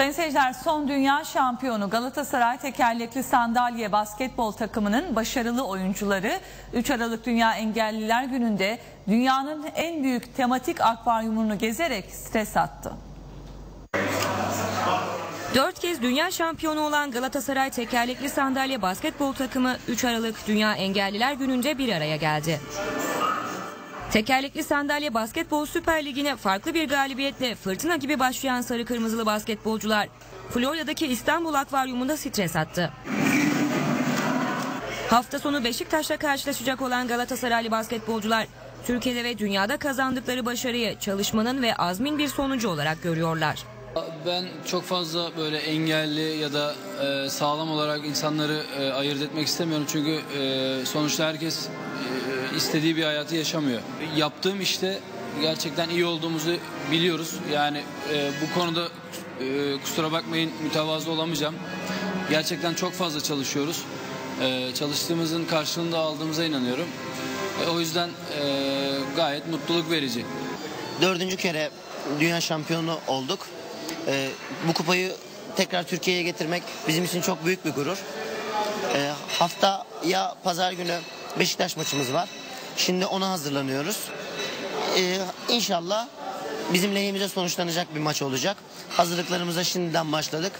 Sayın seyirciler son dünya şampiyonu Galatasaray tekerlekli sandalye basketbol takımının başarılı oyuncuları 3 Aralık Dünya Engelliler Günü'nde dünyanın en büyük tematik akvaryumunu gezerek stres attı. Dört kez dünya şampiyonu olan Galatasaray tekerlekli sandalye basketbol takımı 3 Aralık Dünya Engelliler Günü'nde bir araya geldi. Tekerlekli sandalye basketbol süper ligine farklı bir galibiyetle fırtına gibi başlayan sarı kırmızılı basketbolcular Florya'daki İstanbul Akvaryumunda stres attı. Hafta sonu Beşiktaş'la karşılaşacak olan Galatasaraylı basketbolcular Türkiye'de ve dünyada kazandıkları başarıyı çalışmanın ve azmin bir sonucu olarak görüyorlar. Ben çok fazla böyle engelli ya da e, sağlam olarak insanları e, ayırt etmek istemiyorum. Çünkü e, sonuçta herkes istediği bir hayatı yaşamıyor. Yaptığım işte gerçekten iyi olduğumuzu biliyoruz. Yani e, bu konuda e, kusura bakmayın mütevazı olamayacağım. Gerçekten çok fazla çalışıyoruz. E, çalıştığımızın karşılığını da aldığımıza inanıyorum. E, o yüzden e, gayet mutluluk verici. Dördüncü kere dünya şampiyonu olduk. Ee, bu kupayı tekrar Türkiye'ye getirmek bizim için çok büyük bir gurur. Ee, haftaya pazar günü Beşiktaş maçımız var. Şimdi ona hazırlanıyoruz. Ee, inşallah bizim lehimize sonuçlanacak bir maç olacak. Hazırlıklarımıza şimdiden başladık.